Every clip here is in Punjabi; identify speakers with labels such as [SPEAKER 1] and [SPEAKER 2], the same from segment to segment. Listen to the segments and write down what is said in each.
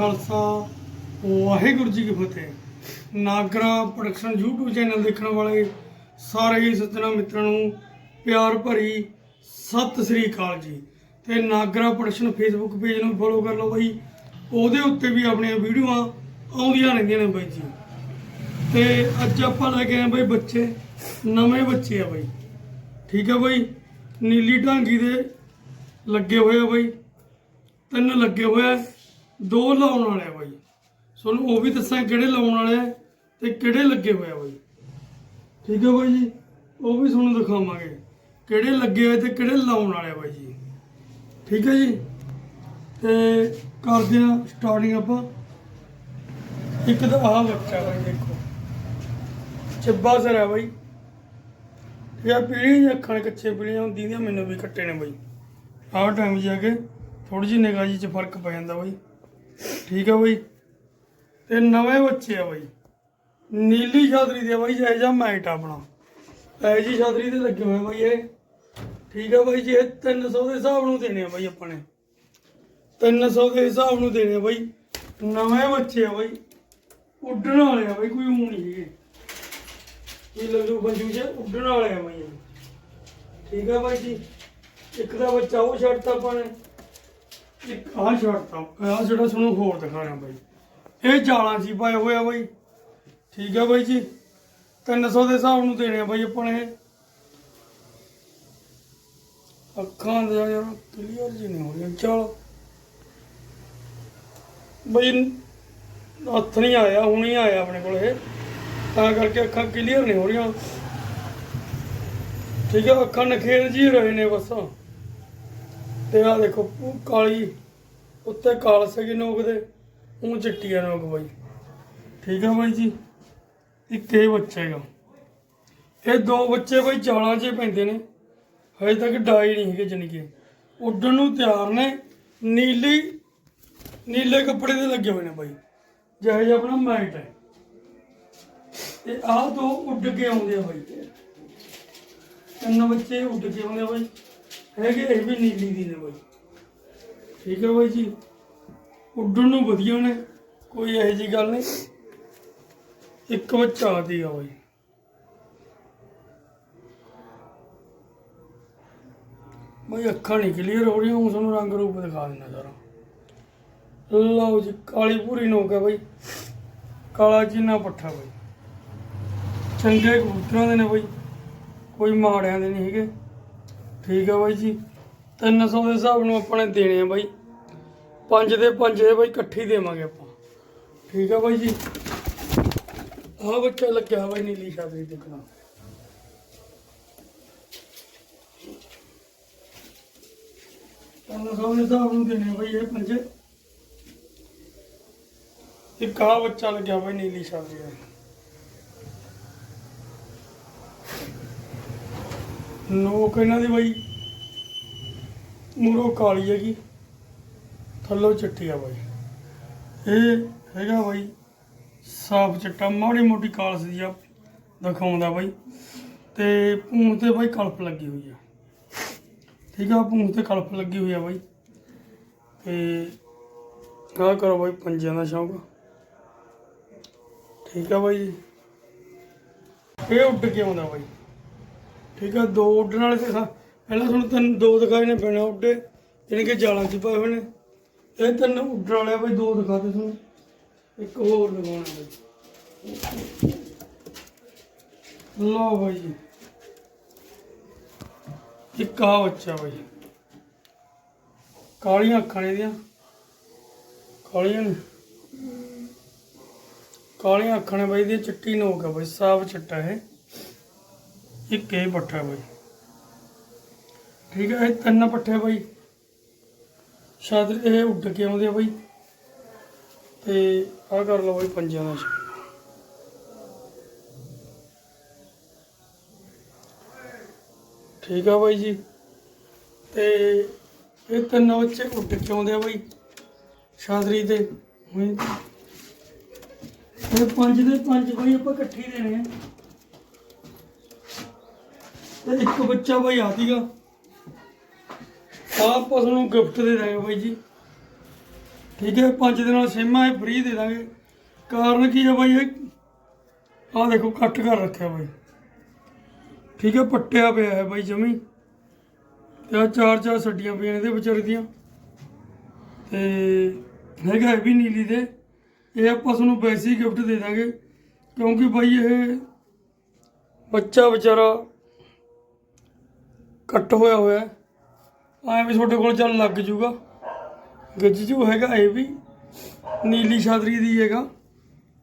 [SPEAKER 1] ਖਾਲਸਾ, ਵਾਹਿਗੁਰੂ ਜੀ ਕੀ ਫਤਿਹ। ਨਾਗਰਾ ਪ੍ਰੋਡਕਸ਼ਨ YouTube ਚੈਨਲ ਦੇਖਣ ਵਾਲੇ ਸਾਰੇ ਹੀ ਸੱਜਣਾ ਮਿੱਤਰਾਂ ਨੂੰ ਪਿਆਰ ਭਰੀ ਸਤਿ ਸ੍ਰੀ ਅਕਾਲ ਜੀ। ਤੇ ਨਾਗਰਾ ਪ੍ਰੋਡਕਸ਼ਨ ਫੇਸਬੁੱਕ ਪੇਜ ਨੂੰ ਫੋਲੋ ਕਰ ਲਓ ਬਾਈ। ਉਹਦੇ ਉੱਤੇ ਵੀ ਆਪਣੀਆਂ ਵੀਡੀਓਆਂ ਆਉਂਦੀਆਂ ਰਹਿੰਦੀਆਂ ਨੇ ਬਾਈ ਜੀ। ਤੇ ਅੱਜ ਆਪਾਂ ਲੈ ਕੇ ਆਏ ਬਾਈ ਬੱਚੇ, ਨਵੇਂ ਬੱਚੇ ਆ ਬਾਈ। ਠੀਕ ਆ ਬਾਈ? ਨੀਲੀ ਢਾਂਗੀ ਦੇ ਲੱਗੇ ਹੋਏ ਆ ਬਾਈ। ਤਿੰਨ ਲੱਗੇ ਹੋਏ ਆ। ਦੋ ਲਾਉਣ ਵਾਲੇ ਆ ਬਾਈ। ਤੁਹਾਨੂੰ ਉਹ ਵੀ ਦੱਸਾਂ ਕਿਹੜੇ ਲਾਉਣ ਵਾਲੇ ਆ ਤੇ ਕਿਹੜੇ ਲੱਗੇ ਹੋਏ ਆ ਬਾਈ। ਠੀਕ ਹੈ ਬਾਈ ਜੀ? ਉਹ ਵੀ ਤੁਹਾਨੂੰ ਦਿਖਾਵਾਂਗੇ। ਕਿਹੜੇ ਲੱਗੇ ਹੋਏ ਤੇ ਕਿਹੜੇ ਲਾਉਣ ਵਾਲੇ ਆ ਬਾਈ ਜੀ। ਠੀਕ ਹੈ ਜੀ? ਤੇ ਕਰਦੇ ਆ ਸਟਾਰਟਿੰਗ ਆਪਾਂ। ਇੱਕ ਤਾਂ ਆਹ ਬੱਚਾ ਬਾਈ ਦੇਖੋ। ਚਿੱਬਾ ਸਰ ਹੈ ਬਾਈ। ਠੀਕ ਹੈ ਪੀੜੀਆਂ ਜਾਂ ਅੱਖਾਂ ਕੱਚੇ ਪੀੜੀਆਂ ਹੁੰਦੀਆਂ ਮੈਨੂੰ ਵੀ ਕੱਟੇ ਨੇ ਬਾਈ। ਆਹ ਟਾਈਮ ਜਾ ਕੇ ਥੋੜੀ ਜਿਹੀ ਨਿਗਾਹ ਜੀ ਚ ਫ਼ਰਕ ਪੈ ਜਾਂਦਾ ਬਾਈ। ਠੀਕ ਆ ਬਾਈ। ਤੇ ਨਵੇਂ ਬੱਚੇ ਆ ਬਾਈ। ਨੀਲੀ ਛਾਤਰੀ ਦੇ ਬਾਈ ਜੈ ਜਾ ਮੈਟ ਆਪਣਾ ਐ ਜੀ ਛਾਤਰੀ ਤੇ ਲੱਗੇ ਹੋਏ ਬਾਈ ਇਹ। ਠੀਕ ਆ ਬਾਈ ਜੀ, ਇਹ 300 ਦੇ ਹਿਸਾਬ ਨੂੰ ਦੇਣੇ ਆ ਬਾਈ ਆਪਾਂ ਨੇ। 300 ਦੇ ਹਿਸਾਬ ਨੂੰ ਦੇਣੇ ਆ ਬਾਈ। ਨਵੇਂ ਬੱਚੇ ਆ ਬਾਈ। ਉੱਡਣ ਵਾਲੇ ਆ ਬਾਈ, ਕੋਈ ਊਂ ਨਹੀਂ ਹੈਗੇ। ਕੀ ਲੱਗੂ ਬੰਜੂ ਜੇ ਉੱਡਣ ਵਾਲੇ ਆ ਬਾਈ ਠੀਕ ਆ ਬਾਈ ਜੀ, ਇੱਕ ਦਾ ਬੱਚਾ ਉਹ ਛੱਡਤਾ ਆਪਾਂ ਨੇ। ਇੱਕ ਆਹ ਛੱਡਤਾ ਆਹ ਜਿਹੜਾ ਤੁਹਾਨੂੰ ਹੋਰ ਦਿਖਾਣਾ ਬਾਈ। ਇਹ ਜਾਲਾਂ ਸੀ ਪਾਇਆ ਹੋਇਆ ਬਾਈ। ਠੀਕ ਆ ਬਾਈ ਜੀ। 300 ਦੇ ਹਿਸਾਬ ਨੂੰ ਦੇਣੇ ਆ ਬਾਈ ਆਪਾਂ ਨੇ ਅੱਖਾਂ ਦਾ ਯਾਰ ਕਲੀਅਰ ਜੀ ਨਹੀਂ ਹੋ ਰਿਹਾ ਚਲ। ਬਈ, ਹੱਥ ਨਹੀਂ ਆਇਆ, ਹੁਣ ਹੀ ਆਇਆ ਆਪਣੇ ਕੋਲ ਇਹ। ਤਾਂ ਕਰਕੇ ਅੱਖਾਂ ਕਲੀਅਰ ਨਹੀਂ ਹੋ ਰਹੀਆਂ। ਠੀਕ ਹੈ ਅੱਖਾਂ ਨਖੇਰ ਜੀ ਰਹੇ ਨੇ ਬਸ। ਤੇ ਆ ਦੇਖੋ ਉਹ ਕਾਲੀ, ਉੱਤੇ ਕਾਲ ਸਗੀ ਨੋਕ ਦੇ ਉਹ ਚਿੱਟੀ ਆ ਨੋਕ ਬਾਈ। ਠੀਕ ਆ ਬਾਈ ਜੀ? ਇੱਕ ਇਹ ਬੱਚਾ ਹੈਗਾ। ਇਹ ਦੋ ਬੱਚੇ ਬਾਈ ਜਾਲਾਂ 'ਚ ਹੀ ਪੈਂਦੇ ਨੇ। ਹਜੇ ਤੱਕ ਡਾਈ ਨਹੀਂ ਹੈਗੇ ਜਾਣੀ ਕਿ। ਉੱਡਣ ਨੂੰ ਤਿਆਰ ਨੇ। ਨੀਲੀ, ਨੀਲੇ ਕੱਪੜੇ ਦੇ ਲੱਗੇ ਹੋਏ ਨੇ ਬਾਈ। ਜਿਹੋ ਜਿਹਾ ਆਪਣਾ ਮੈਟ ਹੈ। ਤੇ ਆਹ ਦੋ ਉੱਡ ਕੇ ਆਉਂਦੇ ਆ ਬਾਈ। ਤਿੰਨ ਬੱਚੇ ਉੱਡ ਕੇ ਆਉਂਦੇ ਆ ਬਾਈ। ਹੈਗੇ ਇਹ ਵੀ ਨੀਲੀ ਦੀ ਨੇ ਬਾਈ। ਠੀਕ ਹੈ ਬਾਈ ਜੀ। ਉੱਡਣ ਨੂੰ ਵਧੀਆ ਨੇ, ਕੋਈ ਇਹੋ ਜੀ ਗੱਲ ਨਹੀਂ। ਇੱਕ ਬੱਚਾ ਆਦੀ ਆ ਬਾਈ। ਬਾਈ ਅੱਖਾਂ ਨਹੀਂ ਕਲੀਅਰ ਹੋ ਰਹੀਆਂ ਹੁਣ ਤੁਹਾਨੂੰ ਰੰਗ ਰੂਪ ਦਿਖਾ ਦਿੰਦਾ ਸਾਰਾ। ਲਓ ਜੀ, ਕਾਲੀ ਪੂਰੀ ਨੋਕ ਹੈ ਬਾਈ। ਕਾਲਾ ਚੀਨਾ ਪੱਠਾ ਬਾਈ। ਚੰਗੇ ਕਬੂਤਰਾਂ ਦੇ ਨੇ ਬਈ। ਕੋਈ ਮਾੜਿਆਂ ਦੇ ਨਹੀਂ ਹੈਗੇ। ਠੀਕ ਆ ਬਾਈ ਜੀ। 300 ਦੇ ਹਿਸਾਬ ਨੂੰ ਆਪਾਂ ਨੇ ਦੇਣੇ ਆ ਬਾਈ। ਪੰਜ ਦੇ ਪੰਜ ਦੇ ਬਾਈ, ਇਕੱਠੀ ਦੇਵਾਂਗੇ ਆਪਾਂ। ਠੀਕ ਆ ਬਾਈ ਜੀ। ਆਹ ਬੱਚਾ ਲੱਗਿਆ ਬਾਈ ਨੀਲੀ ਛਾਤਰੀ ਦੇਖਣਾ ਤਿੰਨ ਸੌ ਦੇ ਹਿਸਾਬ ਨੂੰ ਦੇਣੇ ਆ ਬਾਈ ਇਹ ਪੰਜੇ। ਇੱਕ ਆਹ ਬੱਚਾ ਲੱਗਿਆ ਬਾਈ ਨੀਲੀ ਛਾਤਰੀ ਦਾ ਨੋਕ ਇਹਨਾਂ ਦੀ ਬਾਈ ਮੂਰੋ ਕਾਲੀ ਹੈਗੀ, ਥੱਲੋਂ ਚਿੱਟੀ ਆ ਬਾਈ। ਇਹ ਹੈਗਾ ਬਾਈ ਸਾਫ਼ ਚਿੱਟਾ, ਮਾੜੀ ਮੋਟੀ ਕਾਲਸ ਦੀ ਆ ਦਿਖਾਉਂਦਾ ਬਾਈ। ਤੇ ਭੂੰਹ ਤੇ ਬਾਈ ਕਲਪ ਲੱਗੀ ਹੋਈ ਆ। ਠੀਕ ਆ ਪੂੰਛ ਤੇ ਕਲਪ ਲੱਗੀ ਹੋਈ ਆ ਬਾਈ। ਤੇ ਆਹ ਕਰੋ ਬਾਈ ਪੰਜਿਆਂ ਦਾ ਸ਼ੌਂਕ। ਠੀਕ ਆ ਬਾਈ ਇਹ ਉੱਡ ਕੇ ਆਉਂਦਾ ਬਾਈ। ਠੀਕ ਆ, ਦੋ ਉੱਡਣ ਵਾਲੇ ਤੇ ਸਾ- ਪਹਿਲਾਂ ਤੁਹਾਨੂੰ ਤਿੰਨ, ਦੋ ਦਿਖਾਏ ਨੇ ਬਿਨਾਂ ਉੱਡੇ, ਜਾਣੀ ਕਿ ਜਾਲਾਂ 'ਚ ਪਏ ਹੋਏ ਨੇ। ਇਹ ਤਿੰਨ ਉੱਡਣ ਵਾਲੇ ਆ ਬਈ, ਦੋ ਦਿਖਾਤੇ ਤੁਹਾਨੂੰ। ਇੱਕ ਹੋਰ ਦਿਖਾਉਣਾ ਬਈ। ਲਓ ਬਾਈ ਜੀ। ਇੱਕ ਆ ਬੱਚਾ ਬਾਈ। ਕਾਲੀਆਂ ਅੱਖਾਂ ਨੇ ਇਹਦੀਆਂ। ਕਾਲੀਆਂ ਨੇ। ਕਾਲੀਆਂ ਅੱਖਾਂ ਨੇ ਬਾਈ ਦੀ ਚਿੱਟੀ ਨੋਕ ਆ ਬਾਈ, ਸਾਫ਼ ਚਿੱਟਾ ਇਹ। ਇੱਕ ਇਹ ਪੱਠਾ ਬਾਈ। ਠੀਕ ਹੈ ਇਹ ਤਿੰਨ ਪੱਠੇ ਬਾਈ। ਸ਼ਾਇਦ ਇਹ ਉੱਡ ਕੇ ਆਉਂਦੇ ਆ ਬਾਈ। ਤੇ ਆਹ ਕਰ ਲਓ ਬਾਈ ਪੰਜਾਂ ਦਾ ਠੀਕ ਆ ਬਾਈ ਜੀ। ਤੇ ਇਹ ਤਿੰਨ ਬੱਚੇ ਉੱਡ ਕੇ ਆਉਂਦੇ ਆ ਬਾਈ, ਸ਼ਾਦਰੀ ਤੇ ਹੋਏ ਇਹ ਪੰਜ ਦੇ ਪੰਜ ਬਾਈ ਆਪਾਂ ਇਕੱਠੇ ਦੇਣੇ ਆ। ਤੇ ਇੱਕ ਬੱਚਾ ਬਾਈ ਆ ਸੀਗਾ ਆਪ ਨੂੰ ਗਿਫਟ ਦੇ ਦਾਂਗੇ ਬਾਈ ਜੀ। ਠੀਕ ਹੈ, ਪੰਜ ਦਿਨਾਂ ਦਾ ਇਹ ਫ੍ਰੀ ਦੇ ਦਾਂਗੇ। ਕਾਰਨ ਕੀ ਹੈ ਬਾਈ ਇਹ? ਆਹ ਦੇਖੋ, ਕੱਟ ਕਰ ਰੱਖਿਆ ਬਾਈ। ਠੀਕ ਹੈ, ਪੱਟਿਆ ਪਿਆ ਹੈ ਬਾਈ ਜਮੀ। ਤੇ ਆਹ ਚਾਰ ਚਾਰ ਸੱਡੀਆਂ ਪਈਆਂ ਇਹਦੇ ਵਿਚਾਰੇ ਦੀਆਂ। ਤੇ ਹੈਗਾ ਇਹ ਵੀ ਨੀਲੀ ਦੇ। ਇਹ ਆਪਾਂ ਤੁਹਾਨੂੰ ਵੈਸੇ ਹੀ ਗਿਫਟ ਦੇ ਦਾਂਗੇ। ਕਿਉਂਕਿ ਬਾਈ ਇਹ ਬੱਚਾ ਵਿਚਾਰਾ ਕੱਟ ਹੋਇਆ ਹੋਇਆ ਹੈ। ਵੀ ਤੁਹਾਡੇ ਕੋਲ ਚੱਲ ਲੱਗ ਜੂਗਾ। ਗੱਜੂ ਹੈਗਾ ਇਹ ਵੀ। ਨੀਲੀ ਛਾਦਰੀ ਦੀ ਹੈਗਾ।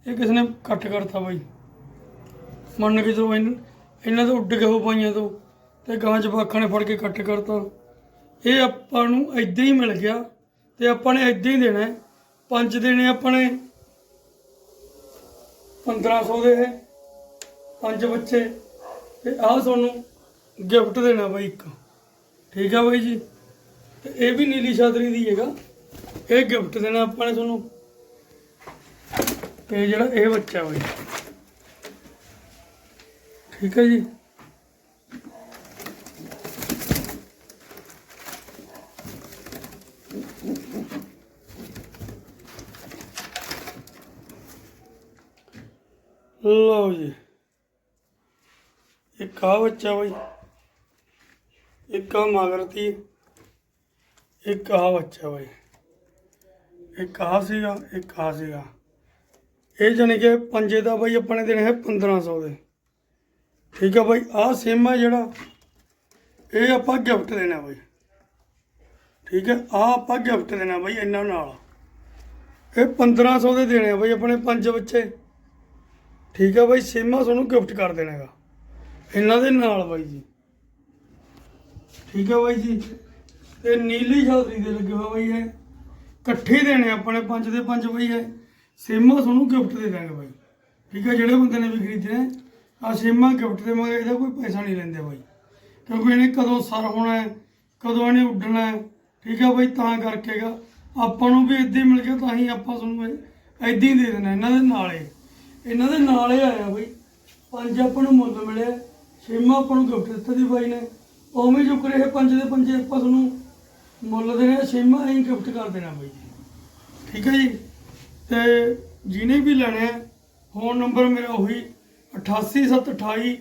[SPEAKER 1] ਇਹ ਕਿਸ ਨੇ ਕੱਟ ਕਰਤਾ ਬਾਈ? ਮੰਨ ਕੇ ਚਲੋ ਇਹਨਾਂ ਤੋਂ ਉੱਡ ਗਏ ਹੋ ਪਾਈਆਂ ਤੋਂ। ਤੇ ਗਾਂ ਜਵਾਕਾਂ ਨੇ ਫੜ ਕੇ ਕੱਟ ਕਰਤਾ। ਇਹ ਆਪਾਂ ਨੂੰ ਇਦਾਂ ਹੀ ਮਿਲ ਗਿਆ। ਤੇ ਆਪਾਂ ਨੇ ਇਦਾਂ ਹੀ ਦੇਣਾ ਪੰਜ ਦੇਣੇ ਆਪਾਂ ਨੇ। 1500 ਦੇ ਪੰਜ ਬੱਚੇ। ਤੇ ਆਹ ਤੁਹਾਨੂੰ ਗਿਫਟ ਦੇਣਾ ਬਾਈ ਇੱਕ। ਠੀਕ ਆ ਬਾਈ ਜੀ? ਤੇ ਇਹ ਵੀ ਨੀਲੀ ਛਾਦਰੀ ਦੀ ਹੈਗਾ। ਇਹ ਗਿਫਟ ਦੇਣਾ ਆਪਾਂ ਨੇ ਤੁਹਾਨੂੰ। ਤੇ ਜਿਹੜਾ ਇਹ ਬੱਚਾ ਬਾਈ। ਠੀਕ ਹੈ ਜੀ? ਲਓ ਜੀ। ਇੱਕ ਆ ਬੱਚਾ ਬਾਈ। ਇੱਕ ਆ ਮਾਗਰਤੀ ਇੱਕ ਆ ਬੱਚਾ ਬਾਈ। ਇੱਕ ਆ ਸੀਗਾ, ਇੱਕ ਆ ਸੀਗਾ। ਇਹ ਜਾਣੀ ਕਿ ਪੰਜੇ ਦਾ ਬਾਈ ਆਪਣੇ ਦੇਣੇ ਹੈ 1500 ਦੇ। ਠੀਕ ਆ ਬਾਈ, ਆਹ ਸਿਮ ਆ ਜਿਹੜਾ, ਇਹ ਆਪਾਂ ਗਿਫਟ ਦੇਣਾ ਬਾਈ। ਠੀਕ ਹੈ ਆ ਆਪਾਂ ਗਿਫਟ ਦੇਣਾ ਬਾਈ ਇਹਨਾਂ ਨਾਲ। ਇਹ 1500 ਦੇ ਦੇਣੇ ਆ ਬਾਈ ਆਪਣੇ ਪੰਜ ਬੱਚੇ। ਠੀਕ ਆ ਬਾਈ ਸਿਮਾ ਤੁਹਾਨੂੰ ਗਿਫਟ ਕਰ ਦੇਣਾਗਾ ਇਹਨਾਂ ਦੇ ਨਾਲ ਬਾਈ ਜੀ। ਠੀਕ ਹੈ ਬਾਈ ਜੀ। ਤੇ ਨੀਲੀ ਛਾਤਰੀ ਦੇ ਲੱਗੇ ਹੋਏ ਬਾਈ ਹੈ ਇਕੱਠੇ ਹੀ ਦੇਣੇ ਆਪਣੇ ਪੰਜ ਦੇ ਪੰਜ ਬਾਈ ਹੈ ਸੇਮਾ ਤੁਹਾਨੂੰ ਗਿਫਟ ਦੇ ਦਾਂਗੇ ਬਾਈ। ਠੀਕ ਹੈ, ਜਿਹੜੇ ਬੰਦੇ ਨੇ ਵੀ ਖਰੀਦਣੇ ਆ ਸਿਮਾ ਗਿਫਟ ਦੇਵਾਂਗੇ ਇਹਦਾ ਕੋਈ ਪੈਸਾ ਨਹੀਂ ਲੈਂਦੇ ਬਾਈ। ਕਿਉਂਕਿ ਇਹਨੇ ਕਦੋਂ ਸਰ ਹੋਣਾ ਹੈ, ਕਦੋਂ ਇਹਨੇ ਉੱਡਣਾ ਹੈ। ਠੀਕ ਹੈ ਬਾਈ, ਤਾਂ ਕਰਕੇਗਾ ਆਪਾਂ ਨੂੰ ਵੀ ਇੱਦਾਂ ਹੀ ਮਿਲ ਗਿਆ, ਤਾਂ ਹੀ ਆਪਾਂ ਤੁਹਾਨੂੰ ਇੱਦਾਂ ਹੀ ਦੇ ਦੇਣਾ ਇਹਨਾਂ ਦੇ ਨਾਲ। ਇਹਨਾਂ ਦੇ ਨਾਲ ਹੀ ਆਇਆ ਬਾਈ। ਪੰਜ ਆਪਾਂ ਨੂੰ ਮੁੱਲ ਮਿਲਿਆ। ਛੇਵਾਂ ਆਪਾਂ ਨੂੰ ਗਿਫਟ ਦਿੱਤਾ ਦੀ ਬਾਈ ਨੇ। ਉਵੇਂ ਚੁੱਕ ਰਹੇ ਪੰਜ ਦੇ ਪੰਜੇ, ਆਪਾਂ ਤੁਹਾਨੂੰ ਮੁੱਲ ਦੇਣੇ ਛੇਵਾਂ ਹੀ ਗਿਫਟ ਕਰ ਦੇਣਾ ਬਾਈ ਜੀ। ਠੀਕ ਹੈ ਜੀ? ਤੇ ਜਿਹਨੇ ਵੀ ਲੈਣੇ ਆ ਫੋਨ ਨੰਬਰ ਮੇਰਾ ਉਹੀ 88728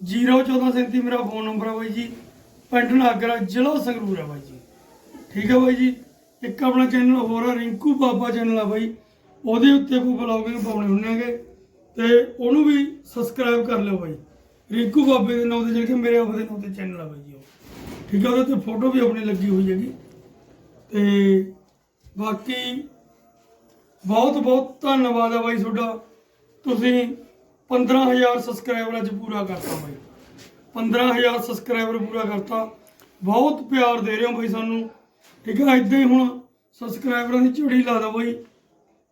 [SPEAKER 1] 01437 ਮੇਰਾ ਫੋਨ ਨੰਬਰ ਆ ਬਾਈ ਜੀ। ਪਿੰਡ ਨਾਗਰਾ, ਜ਼ਿਲ੍ਹਾ ਸੰਗਰੂਰ ਹੈ ਬਾਈ ਜੀ। ਠੀਕ ਹੈ ਬਾਈ ਜੀ? ਇੱਕ ਆਪਣਾ ਚੈਨਲ ਹੋਰ ਆ, ਰਿੰਕੂ ਬਾਬਾ ਚੈਨਲ ਆ ਬਾਈ। ਉਹਦੇ ਉੱਤੇ ਕੋਈ ਬਲੌਗਿੰਗ ਪਾਉਣੇ ਹੁੰਨੇਗੇ ਤੇ ਉਹਨੂੰ ਵੀ ਸਬਸਕ੍ਰਾਈਬ ਕਰ ਲਿਓ ਬਾਈ। ਰਿੰਕੂ ਬਾਬੇ ਦੇ ਨਾਂ ਤੇ ਜਿਹੜੇ ਕਿ ਮੇਰੇ ਆਪਦੇ ਨਾਂ ਤੇ ਚੈਨਲ ਆ ਬਾਈ ਜੀ। ਠੀਕ ਹੈ ਉਹਦੇ ਤੇ ਫੋਟੋ ਵੀ ਆਪਣੀ ਲੱਗੀ ਹੋਈ ਹੈਗੀ। ਤੇ ਬਾਕੀ ਬਹੁਤ ਬਹੁਤ ਧੰਨਵਾਦ ਹੈ ਬਾਈ ਤੁਹਾਡਾ। ਤੁਸੀਂ 15000 ਸਬਸਕ੍ਰਾਈਬਰ ਅੱਜ ਪੂਰਾ ਕਰਤਾ ਬਾਈ। 15000 ਸਬਸਕ੍ਰਾਈਬਰ ਪੂਰਾ ਕਰਤਾ। ਬਹੁਤ ਪਿਆਰ ਦੇ ਰਹੇ ਹੋ ਬਾਈ ਸਾਨੂੰ। ਠੀਕ ਹੈ ਇਦਾਂ ਹੀ ਹੁਣ ਸਬਸਕ੍ਰਾਈਬਰਾਂ ਦੀ ਝੜੀ ਲਾ ਦੋ ਬਾਈ।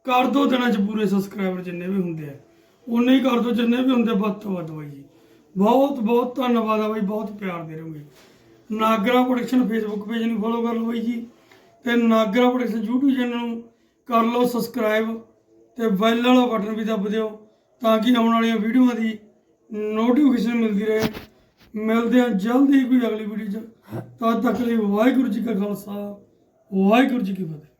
[SPEAKER 1] ਕਰ ਦੋ ਦਿਨਾਂ ਚ ਪੂਰੇ ਸਬਸਕ੍ਰਾਈਬਰ ਜਿੰਨੇ ਵੀ ਹੁੰਦੇ ਆ। ਉਨੇ ਹੀ ਕਰ ਦੋ, ਜਿੰਨੇ ਵੀ ਹੁੰਦੇ ਵੱਧ ਤੋਂ ਵੱਧ ਬਾਈ ਜੀ। ਬਹੁਤ ਬਹੁਤ ਧੰਨਵਾਦ ਆ ਬਾਈ, ਬਹੁਤ ਪਿਆਰ ਦੇ ਰਹੇ ਰਹੋਗੇ ਨਾਗਰਾ ਪ੍ਰੋਡਕਸ਼ਨ ਫੇਸਬੁੱਕ ਪੇਜ ਨੂੰ ਫੋਲੋ ਕਰ ਲਓ ਬਾਈ ਜੀ। ਤੇ ਨਾਗਰਾ ਪ੍ਰੋਡਕਸ਼ਨ YouTube ਚੈਨਲ ਨੂੰ ਕਰ ਲਓ ਸਬਸਕ੍ਰਾਈਬ ਤੇ ਬੈਲ ਵਾਲਾ ਬਟਨ ਵੀ ਦੱਬ ਦਿਓ ਤਾਂ ਕਿ ਆਉਣ ਵਾਲੀਆਂ ਵੀਡੀਓਆਂ ਦੀ ਨੋਟੀਫਿਕੇਸ਼ਨ ਮਿਲਦੀ ਰਹੇ। ਮਿਲਦੇ ਹਾਂ ਜਲਦੀ ਹੀ ਕੋਈ ਅਗਲੀ ਵੀਡੀਓ ਚ। ਤਦ ਤੱਕ ਲਈ ਵਾਹਿਗੁਰੂ ਜੀ ਕਾ ਖਾਲਸਾ, ਵਾਹਿਗੁਰੂ ਜੀ ਕੀ ਫਤਿਹ।